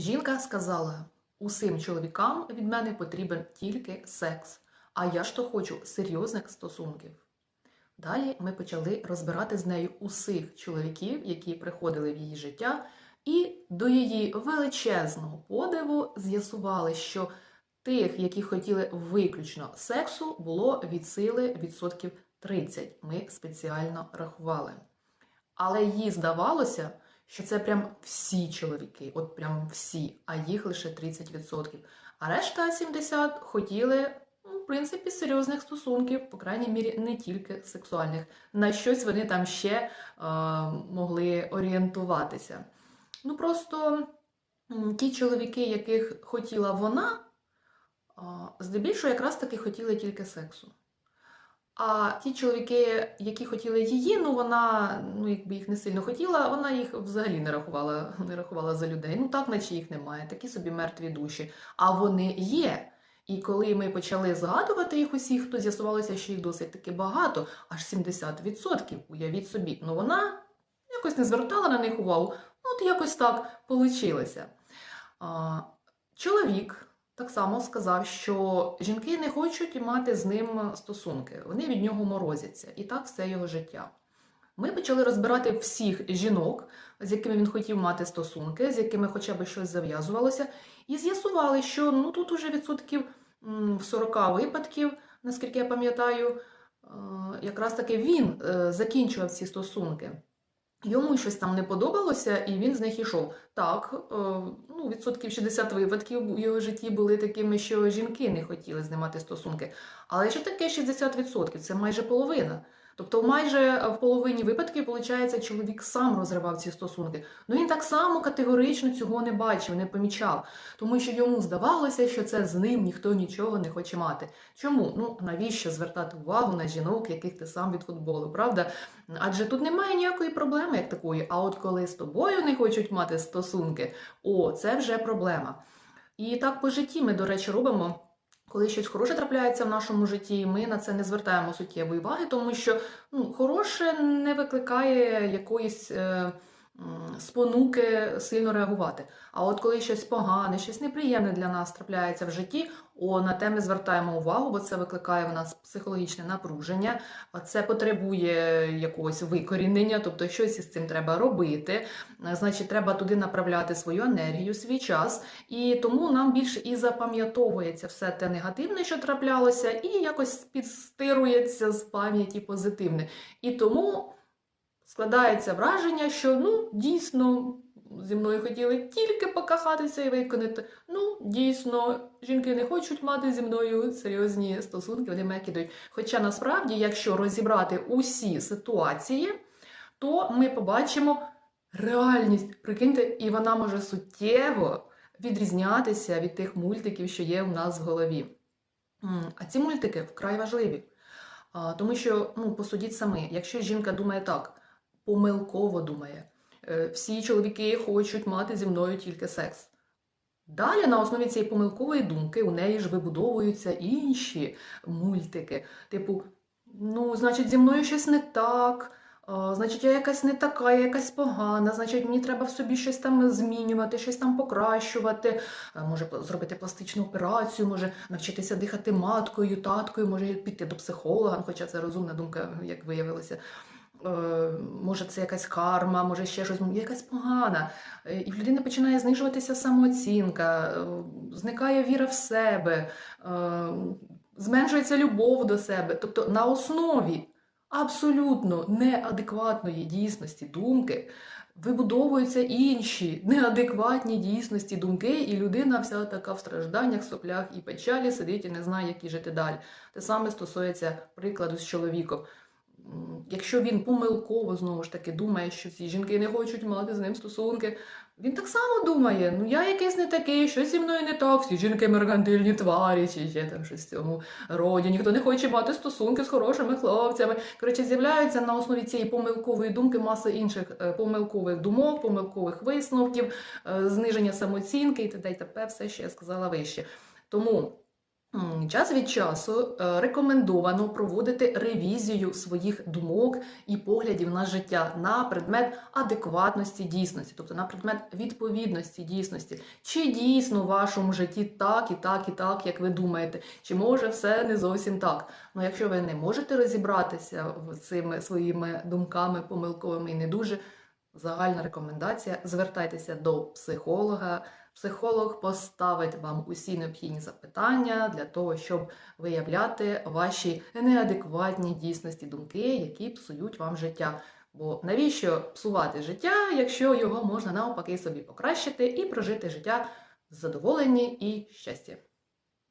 Жінка сказала: усім чоловікам від мене потрібен тільки секс, а я ж то хочу серйозних стосунків. Далі ми почали розбирати з нею усіх чоловіків, які приходили в її життя, і до її величезного подиву з'ясували, що тих, які хотіли виключно сексу, було від сили відсотків 30. Ми спеціально рахували. Але їй здавалося, що це прям всі чоловіки, от прям всі, а їх лише 30%. А решта 70% хотіли, ну, в принципі, серйозних стосунків, по крайній мірі, не тільки сексуальних. На щось вони там ще е, могли орієнтуватися. Ну просто ті чоловіки, яких хотіла вона, здебільшого якраз таки хотіли тільки сексу. А ті чоловіки, які хотіли її, ну вона ну якби їх не сильно хотіла, вона їх взагалі не рахувала, не рахувала за людей. Ну так, наче їх немає, такі собі мертві душі. А вони є. І коли ми почали згадувати їх усіх, то з'ясувалося, що їх досить таки багато, аж 70%, уявіть собі. Ну вона якось не звертала на них увагу. Ну, от якось так. А, чоловік так само сказав, що жінки не хочуть мати з ним стосунки, вони від нього морозяться, і так все його життя. Ми почали розбирати всіх жінок, з якими він хотів мати стосунки, з якими хоча б щось зав'язувалося, і з'ясували, що ну тут уже відсотків в 40 випадків, наскільки я пам'ятаю, е, якраз таки він е, закінчував ці стосунки. Йому щось там не подобалося, і він з них ішов. Так, е, ну, відсотків 60 випадків в його житті були такими, що жінки не хотіли знімати стосунки. Але що таке 60%? Це майже половина. Тобто, майже в половині випадків, виходить, чоловік сам розривав ці стосунки. Ну він так само категорично цього не бачив, не помічав, тому що йому здавалося, що це з ним ніхто нічого не хоче мати. Чому? Ну навіщо звертати увагу на жінок, яких ти сам від футболу, правда? Адже тут немає ніякої проблеми як такої. А от коли з тобою не хочуть мати стосунки, о, це вже проблема. І так по житті ми, до речі, робимо. Коли щось хороше трапляється в нашому житті, ми на це не звертаємо суттєвої уваги, тому що ну, хороше не викликає якоїсь е, спонуки сильно реагувати. А от коли щось погане, щось неприємне для нас трапляється в житті, о, на те ми звертаємо увагу, бо це викликає в нас психологічне напруження, це потребує якогось викорінення, тобто щось із цим треба робити. Значить, треба туди направляти свою енергію, свій час. І тому нам більше і запам'ятовується все те негативне, що траплялося, і якось підстирується з пам'яті позитивне. І тому складається враження, що ну дійсно. Зі мною хотіли тільки покахатися і виконати. Ну, дійсно, жінки не хочуть мати зі мною серйозні стосунки, вони мене кидають. Хоча насправді, якщо розібрати усі ситуації, то ми побачимо реальність. Прикиньте, і вона може суттєво відрізнятися від тих мультиків, що є у нас в голові. А ці мультики вкрай важливі. Тому що, ну, посудіть самі, якщо жінка думає так, помилково думає, е, всі чоловіки хочуть мати зі мною тільки секс. Далі на основі цієї помилкової думки у неї ж вибудовуються інші мультики. Типу, ну, значить, зі мною щось не так. а, Значить, я якась не така, я якась погана, значить, мені треба в собі щось там змінювати, щось там покращувати, а, може зробити пластичну операцію, може навчитися дихати маткою, таткою, може піти до психолога, хоча це розумна думка, як виявилося. Е, Може, це якась карма, може ще щось, ну, якась погана. Е, І в людини починає знижуватися самооцінка, е, зникає віра в себе, зменшується любов до себе. Тобто на основі абсолютно неадекватної дійсності думки вибудовуються інші неадекватні дійсності думки, і людина вся така в стражданнях, соплях і печалі сидить і не знає, як жити далі. Те саме стосується прикладу з чоловіком. Якщо він помилково знову ж таки думає, що ці жінки не хочуть мати з ним стосунки, він так само думає: ну я якийсь не такий, щось зі мною не так, всі жінки меркантильні тварі, чи ще там щось в цьому роді, ніхто не хоче мати стосунки з хорошими хлопцями. Коротше, з'являються на основі цієї помилкової думки маса інших е, помилкових думок, помилкових висновків, е, зниження самооцінки і т.д. і т.п. все, що я сказала вище. Тому Час від часу е, рекомендовано проводити ревізію своїх думок і поглядів на життя на предмет адекватності дійсності, тобто на предмет відповідності дійсності. Чи дійсно в вашому житті так і так і так, як ви думаєте, чи може все не зовсім так? Ну, якщо ви не можете розібратися в цими своїми думками помилковими і не дуже, загальна рекомендація: звертайтеся до психолога. Психолог поставить вам усі необхідні запитання для того, щоб виявляти ваші неадекватні дійсності думки, які псують вам життя. Бо навіщо псувати життя, якщо його можна навпаки собі покращити і прожити життя в задоволенні і щасті?